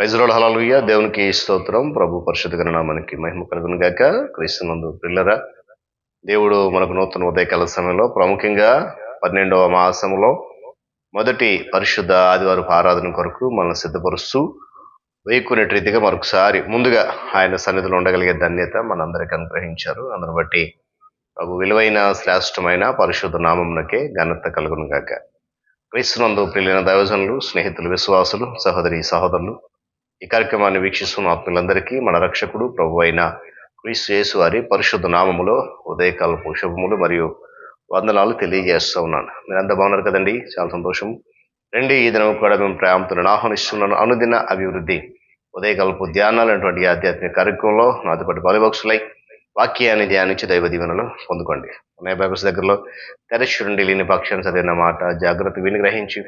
ప్రైజ్రోడ్ హలాలుయ్య దేవునికి స్తోత్రం. ప్రభు పరిశుద్ధ నామానికి మహిమ కలుగును గాక క్రీస్తునందు పిల్లరా దేవుడు మనకు నూతన ఉదయకాల సమయంలో ప్రాముఖ్యంగా పన్నెండవ మాసంలో మొదటి పరిశుద్ధ ఆదివారపు ఆరాధన కొరకు మనల్ని సిద్ధపరుస్తూ వేకునే రీతిగా మరొకసారి ముందుగా ఆయన సన్నిధిలో ఉండగలిగే ధన్యత మనందరికీ అనుగ్రహించారు. అందును బట్టి ప్రభు విలువైన శ్రేష్టమైన పరిశుద్ధ నామమునకే ఘనత కలుగును గాక క్రీస్తునందు ప్రియులైన దైవజనులు స్నేహితులు విశ్వాసులు సహోదరి సహోదరులు ఈ కార్యక్రమాన్ని వీక్షిస్తున్న ఆత్మీయులందరికీ మన రక్షకుడు ప్రభు అయిన క్రీస్తు వారి పరిశుద్ధ నామములో ఉదయకాలపు శుభములు మరియు వందనాలు తెలియజేస్తూ ఉన్నాను. మీరంతా బాగున్నారు కదండి? చాలా సంతోషం. రండి ఈ దినం కూడా మేము ప్రేమతో ఆహ్వానిస్తున్నాను. అనుదిన అభివృద్ధి ఉదయకాలపు ధ్యానాలు అనేటువంటి ఆధ్యాత్మిక కార్యక్రమంలో నాతో పాటు బాలిబాక్సులై వాక్యాన్ని ధ్యానించి దైవ దీవెనలు పొందుకోండి. ఉన్నాయి బైబల్స్ దగ్గరలో. తెరచుండి లేని పక్షాన్ని చదివిన మాట జాగ్రత్త విని గ్రహించి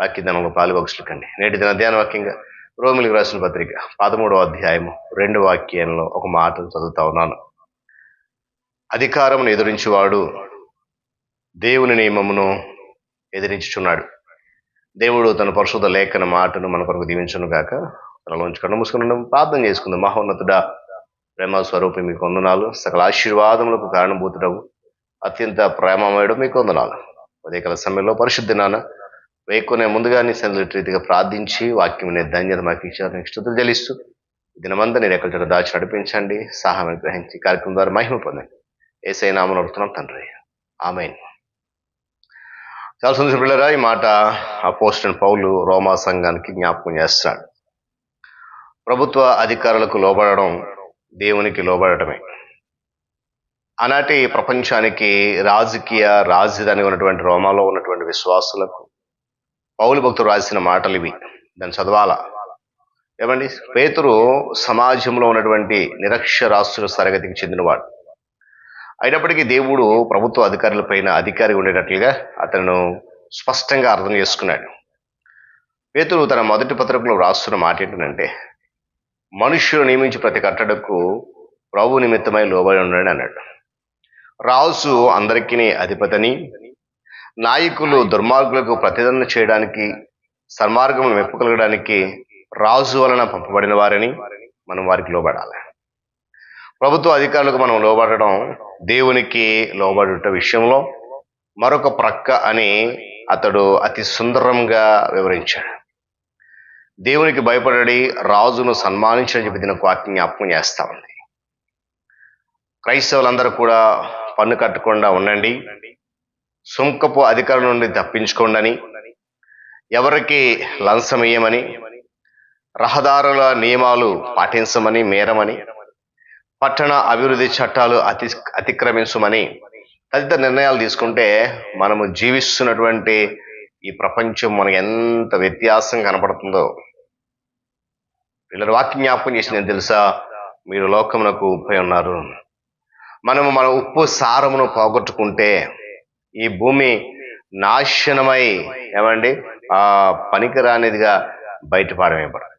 వాక్య ధ్యానంలో పాలుబాక్సులు కండి. నేటి దిన ధ్యాన వాక్యంగా రోమిలకు రాసిన పత్రిక పదమూడవ అధ్యాయము రెండు వాక్యంలో ఒక మాట చదువుతా ఉన్నాను. అధికారమును ఎదిరించువాడు దేవుని నియమమును ఎదిరించుచున్నాడు. దేవుడు తన పరిశుద్ధ లేఖన మాటను మన కొరకు దీవించను గాక. తనలోంచి కన్ను మూసుకుని ప్రార్థన చేసుకుందాం. మహోన్నతుడా ప్రేమ స్వరూపి మీకు వందనాలు. సకల ఆశీర్వాదములకు కారణభూతుడవు. అత్యంత ప్రేమమయుడు మీకు వందనాలు. ఉదయకాల సమయంలో పరిశుద్ధి నాన్న వేకునే ముందుగా నీ రీతిగా ప్రార్థించి వాక్యం నే ధన్యత మాకు ఇచ్చారు. నీకు స్థుతులు చెల్లిస్తూ దినమంతా నేను ఎక్కడ చోట దాచి నడిపించండి. సహాయం గ్రహించి కార్యక్రమం ద్వారా మహిమ పొందండి. ఏసై నామను అడుగుతున్నాం తండ్రి. ఆమె చాలా సంతోషం పిల్లరా ఈ మాట అపోస్టన్ పౌలు రోమా సంఘానికి జ్ఞాపకం చేస్తాడు. ప్రభుత్వ అధికారులకు లోబడడం దేవునికి లోబడటమే. ఆనాటి ప్రపంచానికి రాజకీయ రాజధాని ఉన్నటువంటి రోమాలో ఉన్నటువంటి విశ్వాసులకు పౌలు భక్తుడు రాసిన మాటలు ఇవి. దాన్ని చదవాలా? ఏమండి? పేతురు సమాజంలో ఉన్నటువంటి నిరక్షరాస్తుల తరగతికి చెందినవాడు. అయినప్పటికీ దేవుడు ప్రభుత్వ అధికారులపైన అధికారి ఉండేటట్లుగా అతను స్పష్టంగా అర్థం చేసుకున్నాడు. పేతురు తన మొదటి పత్రికలో రాస్తున్న మాట ఏంటంటే మనుష్యులు నియమించి ప్రతి కట్టడకు ప్రభు నిమిత్తమై లోబడి ఉన్నాడు అన్నాడు. రాజు అందరికీ అధిపతని నాయకులు దుర్మార్గులకు ప్రతిదండన చేయడానికి సన్మార్గం మెప్పుకలగడానికి రాజు వలన పంపబడిన వారని మనం వారికి లోబడాలి. ప్రభుత్వ అధికారులకు మనం లోబడడం దేవునికి లోబడుట విషయంలో మరొక ప్రక్క అని అతడు అతి సుందరంగా వివరించాడు. దేవునికి భయపడి రాజును సన్మానించని చెప్పి దీనికి వాక్యం జ్ఞాపకం చేస్తా ఉంది. క్రైస్తవులందరూ కూడా పన్ను కట్టకుండా ఉండండి. సుంకపు అధికారుల నుండి తప్పించుకోండి ఎవరికి లంచం ఇయ్యమని రహదారుల నియమాలు పాటించమని మేరమని పట్టణ అభివృద్ధి చట్టాలు అతి అతిక్రమించమని తదితర నిర్ణయాలు తీసుకుంటే మనము జీవిస్తున్నటువంటి ఈ ప్రపంచం మనకు ఎంత వ్యత్యాసం కనపడుతుందో. వీళ్ళ వాక్యం జ్ఞాపకం చేసి నేను తెలుసా? మీరు లోకమునకు ఉప్పై ఉన్నారు. మనము మన ఉప్పు సారమును పోగొట్టుకుంటే ఈ భూమి నాశనమై ఏమండి? ఆ పనికిరానిదిగా బయటపడమేపడుతుంది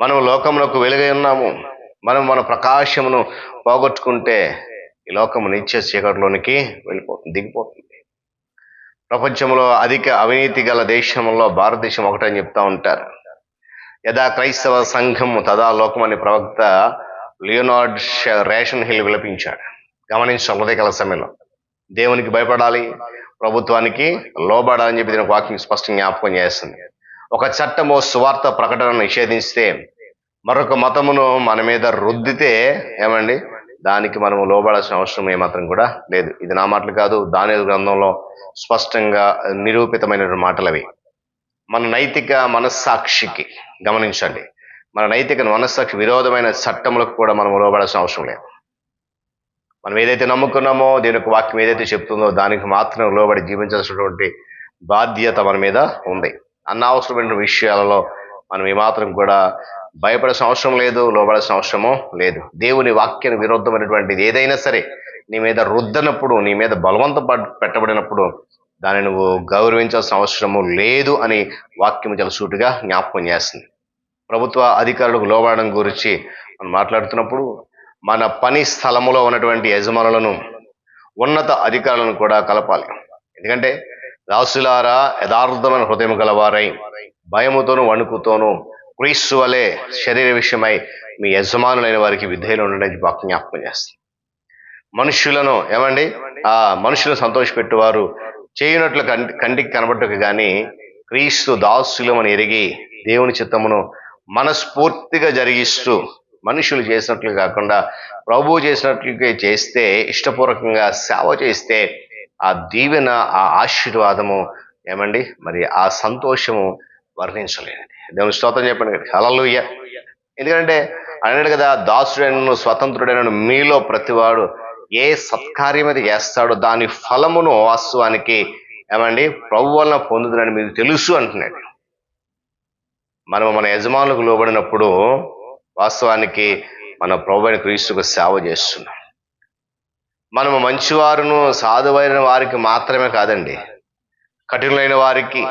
మనం లోకంలోకి వెలుగై ఉన్నాము. మనం మన ప్రకాశమును పోగొట్టుకుంటే ఈ లోకము నిత్య చీకటిలోనికి వెళ్ళిపోతుంది దిగిపోతుంది. ప్రపంచంలో అధిక అవినీతి గల దేశంలో భారతదేశం ఒకటని చెప్తా ఉంటారు. యథా క్రైస్తవ సంఘం తదా లోకం అనే ప్రవక్త లియోనార్డ్ రేషన్ హిల్ విలపించాడు. గమనించాం ఉదయకాల సమయంలో. దేవునికి భయపడాలి ప్రభుత్వానికి లోబడాలని చెప్పి దీనికి వాక్యం స్పష్టంగా జ్ఞాపకం చేస్తుంది. ఒక చట్టము సువార్త ప్రకటన నిషేధిస్తే మరొక మతమును మన మీద రుద్దితే ఏమండి? దానికి మనము లోబడాల్సిన అవసరం ఏమాత్రం కూడా లేదు. ఇది నా మాటలు కాదు దాని గ్రంథంలో స్పష్టంగా నిరూపితమైన మాటలు అవి మన నైతిక మనస్సాక్షికి గమనించండి. మన నైతిక మనస్సాక్షి విరోధమైన చట్టములకు కూడా మనం లోబడాల్సిన అవసరం లేదు. మనం ఏదైతే నమ్ముకున్నామో దీని యొక్క వాక్యం ఏదైతే చెప్తుందో దానికి మాత్రం లోబడి జీవించాల్సినటువంటి బాధ్యత మన మీద ఉంది. అన్నవసరమైన విషయాలలో మనం ఏమాత్రం కూడా భయపడాల్సిన అవసరం లేదు లోబడాల్సిన అవసరము లేదు. దేవుని వాక్యానికి విరుద్ధమైనటువంటిది ఏదైనా సరే నీ మీద రుద్దనప్పుడు నీ మీద బలవంత పెట్టబడినప్పుడు దాన్ని నువ్వు గౌరవించాల్సిన అవసరము లేదు అని వాక్యం చాలా సూటుగా జ్ఞాపకం చేస్తుంది. ప్రభుత్వ అధికారులకు లోబడడం గురించి మనం మాట్లాడుతున్నప్పుడు మన పని స్థలములో ఉన్నటువంటి యజమానులను ఉన్నత అధికారులను కూడా కలపాలి. ఎందుకంటే దాసులారా యథార్థమైన హృదయం గలవారై భయముతోనూ వణుకుతోనూ క్రీస్తు వలె శరీర విషయమై మీ యజమానులైన వారికి విధేయులు ఉండడానికి బాగా జ్ఞాపకం చేస్తుంది. మనుషులను ఏమండి? ఆ మనుషులను సంతోషపెట్టేవారు చేయనట్లు కంటి కంటికి కనబడటకు కానీ క్రీస్తు దాసులమని ఎరిగి దేవుని చిత్తమును మనస్ఫూర్తిగా జరిగిస్తూ మనుషులు చేసినట్లు కాకుండా ప్రభువు చేసినట్లుగా చేస్తే ఇష్టపూర్వకంగా సేవ చేస్తే ఆ దీవెన ఆ ఆశీర్వాదము ఏమండి? మరి ఆ సంతోషము వర్ణించలేనండి దేవుని స్తోత్రం చెప్పండి హల్లెలూయా. ఎందుకంటే అన్నాడు కదా దాసుడైనను స్వతంత్రుడైనను మీలో ప్రతివాడు ఏ సత్కార్యం అయితే చేస్తాడో దాని ఫలమును వాస్తవానికి ఏమండి? ప్రభు వలన పొందుతుందని మీకు తెలుసు అంటున్నాడు. మనం మన యజమానులకు లోబడినప్పుడు వాస్తవానికి మన ప్రభు అయిన క్రీస్తుకు సేవ చేస్తున్నాం. మనము మంచివారును సాధువైన వారికి మాత్రమే కాదండి. కఠినమైన వారికి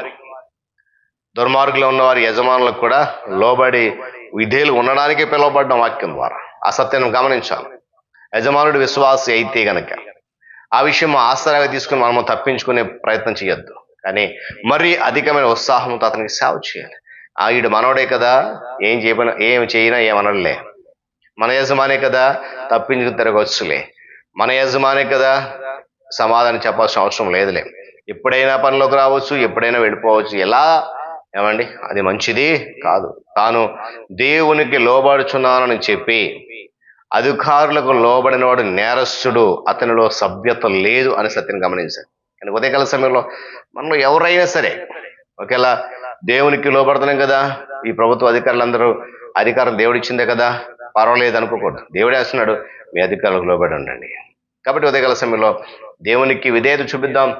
దుర్మార్గులు ఉన్న వారి యజమానులకు కూడా లోబడి విధేయులు ఉండడానికే పిలువబడ్డం వాక్యం ద్వారా. ఆ సత్యాన్ని గమనించాలి. యజమానుడు విశ్వాసి అయితే గనక ఆ విషయం ఆసరాగా తీసుకుని మనము తప్పించుకునే ప్రయత్నం చేయొద్దు. కానీ మరీ అధికమైన ఉత్సాహంతో అతనికి సేవ చేయాలి. ఈడు మనోడే కదా. ఏం చేయబోయినా ఏం చేయినా ఏమనలే మన యజమానే కదా తప్పించుకు తిరగవచ్చులే మన యజమానే కదా సమాధానం చెప్పాల్సిన అవసరం లేదులే. ఎప్పుడైనా పనిలోకి రావచ్చు ఎప్పుడైనా వెళ్ళిపోవచ్చు. ఎలా? ఏమండి? అది మంచిది కాదు. తాను దేవునికి లోబడుచున్నానని చెప్పి అధికారులకు లోబడినవాడు నేరస్తుడు అతనిలో సభ్యత లేదు అని సత్యం గమనించారు కానీ ఉదయకాల సమయంలో మనలో ఎవరైనా సరే ఒకేలా దేవునికి లోపడుతున్నాం కదా. ఈ ప్రభుత్వ అధికారులందరూ అధికారం దేవుడిచ్చిందే కదా. పర్వాలేదు అనుకోకూడదు. దేవుడే వేస్తున్నాడు. మీ అధికారులకు లోబడి ఉండండి. కాబట్టి ఉదయకాల సమయంలో దేవునికి విధేయత చూపిద్దాం.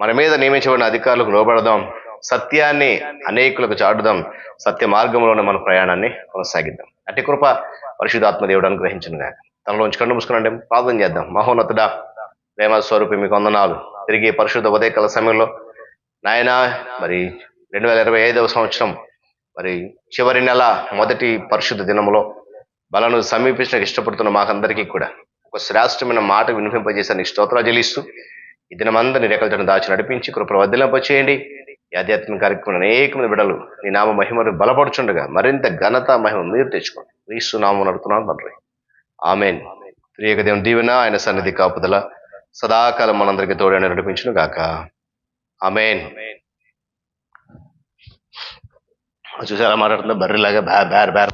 మన మీద నియమించబడిన అధికారులకు లోబడదాం. సత్యాన్ని అనేకులకు చాటుదాం. సత్య మార్గంలోనే మన ప్రయాణాన్ని కొనసాగిద్దాం. అట్టి కృప పరిశుధాత్మ దేవుడు అనుగ్రహించిన గాక. తనలోంచి కండు మూసుకునండి ప్రార్థన చేద్దాం. మహోన్నతుడా ప్రేమ స్వరూపి మీకు వందనాలు. తిరిగి పరిశుద్ధ ఉదయకాల సమయంలో. నాయన మరి రెండు వేల ఇరవై ఐదవ సంవత్సరం మరి చివరి నెల మొదటి పరిశుద్ధ దినములో బలను సమీపించడానికి ఇష్టపడుతున్న మాకందరికీ కూడా ఒక శ్రేష్టమైన మాట వినిపింపజేసాను స్తోత్రాలు చెల్లిస్తూ ఈ దినమందరిని రెక్కలతో దాచి నడిపించి కృప వదిలింప చేయండి. ఈ ఆధ్యాత్మిక కార్యక్రమం అనేక మంది బిడలు నీ నామ మహిమను బలపడుచుండగా మరింత ఘనత మహిమ మీరు తెచ్చుకోండి. క్రీస్తు నామం నడుతున్నాను తండ్రి. ఆమెన్. ప్రియక దేవుని దీవెన ఆయన సన్నిధి కాపుదల సదాకాలం మనందరికీ తోడని నడిపించును గాక ఆమెన్. చూసారా మాట్లాడుతుందా బర్రెలాగా బ్యార్ బ్యార్ బ్యార్